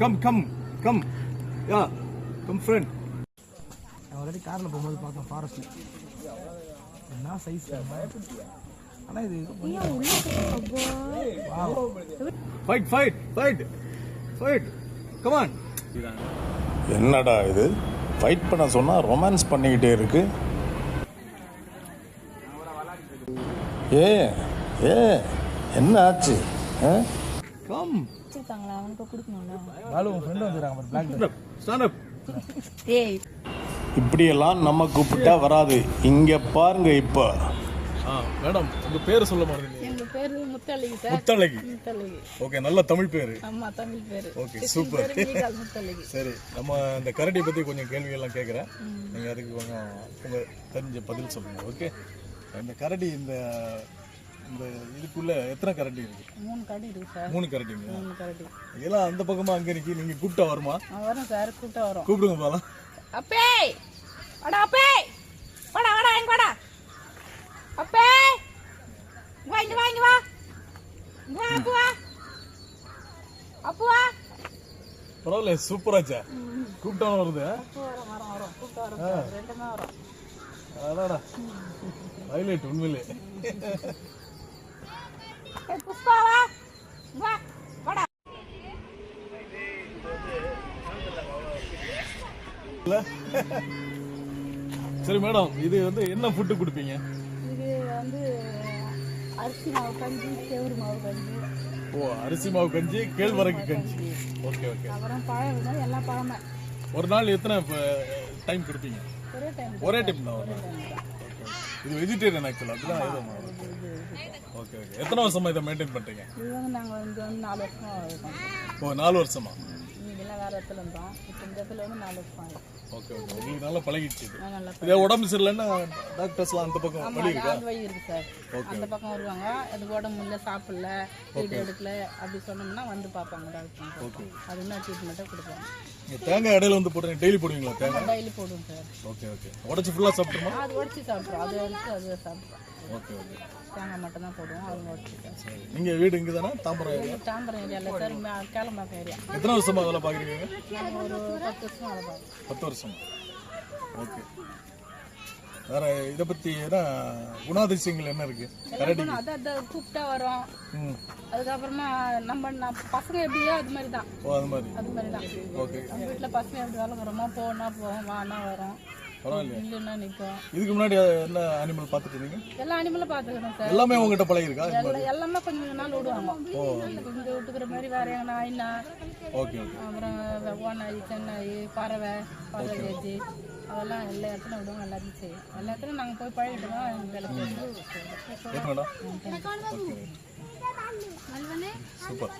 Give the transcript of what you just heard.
Come come come ya come friend நான் already காரில் போகும்போது பார்த்தோம் ஃபாரஸ்ட்டில் என்ன சைஸ் ஆனால் இது fight fight fight fight come on என்னடா இது? ஃபைட் பண்ண சொன்னா ரொமான்ஸ் பண்ணிக்கிட்டே இருக்கு. ஏ ஏ என்ன ஆச்சு? ஆ? கம் வச்சிருக்காங்களா அவனுக்கு கொடுக்கணும்ல? பாலு உங்கள் ஃப்ரெண்டு வந்துடுறாங்க ஒரு பிளாக் ஸ்டாண்ட் அப் ஏய். இப்படியெல்லாம் நம்ம கூப்பிட்டா வராது. இங்க பாருங்க இப்போ. ஆ மேடம் உங்க பேர் சொல்ல மாட்டேங்க எங்க பேரு முத்தழகி சார். முத்தழகி. முத்தழகி. ஓகே நல்ல தமிழ் பேரு. தமிழ் பேரு. பேரு மீகால் முத்தழகி. சரி நம்ம இந்த கரடி பத்தி கொஞ்சம் கேள்விகள்லாம் கேட்குறேன் நீங்க அதுக்கு கொஞ்சம் உங்க தெரிஞ்ச பதில் சொல்லுங்க ஓகே இந்த கரடி இந்த இந்த இதுக்குள்ள எத்தனை கரடி இருக்கு? மூணு கடை இருக்கு சார். மூணு கரடிங்களா மூணு கடை எல்லாம் அந்த பக்கமா அங்க நிக்கி நீங்க கூப்பிட்டா வருமா? வரும் சார் கூட்ட வரும். கூப்பிடுங்க போலாம் அப்பே! வாடா அப்பே! வாடா வாடா இங்க வாடா. அப்பே! வா இங்க வா இங்க வா. இங்க வா அப்பு வா. அப்பு வா. பரவாயில்ல சூப்பராச்சா கூப்பிட்டாலும் வருது வரும் வரும் வரும். கூட்ட வரும் ரெண்டுமே வரும். அதாடா ஹைலைட் உண்மையிலே ஏய் புஷ்பா வா இங்க வா வாடா சரி மேடம் இது வந்து என்ன ஃபுட்டு கொடுப்பீங்க? இது வந்து அரிசி மாவு கஞ்சி செவரு மாவு கஞ்சி. ஓ அரிசி மாவு கஞ்சி கேழ்வரகு கஞ்சி. Okay okay. அப்புறம் பழம் எல்லா பழமே ஒரு நாள் எத்தனை டைம் கொடுப்பீங்க? ஒரே டைம் தான். இது வெஜிடேரியன் ஆக்சுவலாக அதுதான் இது ஓகே ஓகே. எத்தனை வருஷமா இதை மெயின்டைன் பண்ணுறீங்க இது வந்து நாங்கள் வந்து நாலு வருஷம் ஓ நாலு வருஷமா? வேறு இடத்துல இருந்தோம் இப்போ இந்த இடத்துல வந்து நாலு வருஷம் ஆகும் ஓகே ஓகே. உங்களுக்கு நல்லா பழகிடுச்சு இது. நான் நல்லா இதே உடம்பு சரியில்லைன்னா டாக்டர்ஸ்லாம் அந்த பக்கம் வழி இருக்கா ஆள் வழி இருக்கு சார். அந்த பக்கம் வருவாங்க. அது உடம்பு இல்லை சாப்பிடல வீடு எடுக்கல அப்படி சொன்னோம்னா வந்து பார்ப்பாங்க டாக்டர் அது என்ன ட்ரீட்மெண்ட்டாக கொடுப்பாங்க. நீங்கள் தேங்காய் இடையில வந்து போடுறீங்க டெய்லி போடுவீங்களா தேங்காய்? டெய்லி போடுவோம் சார். Okay okay. உடச்சி ஃபுல்லாக சாப்பிட்டுமா அது உடச்சி சாப்பிட்றோம் அது எடுத்து அது சாப்பிட்றோம் ஓகே ஓகே. தேங்காய் மட்டும் தான் போடுவோம். அது உடச்சி சார் சரி. நீங்கள் வீடு இங்கே தானே தாம்பரம் ஏரியா? தாம்பரம் ஏரியாவில் சார். கேளம்பாக்கம் ஏரியா. எத்தனை வருஷமா அதெல்லாம் பார்க்குறீங்க பத்து வருஷம். அதை ஓகே. வேற இதை பற்றி என்ன குணாதிசயங்கள் என்ன இருக்கு? அதான் அதான் கூப்பிட்டா வரும். அதுக்கப்புறமா நம்ம பசங்க எப்படியோ அது மாதிரி தான். ஓ அது மாதிரி. அது மாதிரி தான். ஓகே. நம்ம வீட்டில் பசங்க எப்படி வளர்க்குறோமோ போனா போவோம் வானா வரும். பரவாயில்லையா. நிற்கும் இதுக்கு முன்னாடி என்ன அனிமல் பார்த்துட்டு இருந்தீங்க? எல்லா அனிமலும் பார்த்துக்கிறோம் சார். எல்லாமே உங்ககிட்ட பழகிருக்கா எல்லா எல்லாமே கொஞ்சம் கொஞ்ச நாள் விடுவாங்க இங்கே விட்டுக்கிற மாதிரி வேற எங்க நாய்னா ஓகே ஓகே. அப்புறம் ஓனாய் சென்னாய் பறவை பறவை கேஜி அதெல்லாம் எல்லா இடத்துலையும் விடுவோம் எல்லாத்தையும் செய்யும் எல்லா இடத்துலையும் நாங்கள் போய் பழகிட்டு தான் சூப்பர்.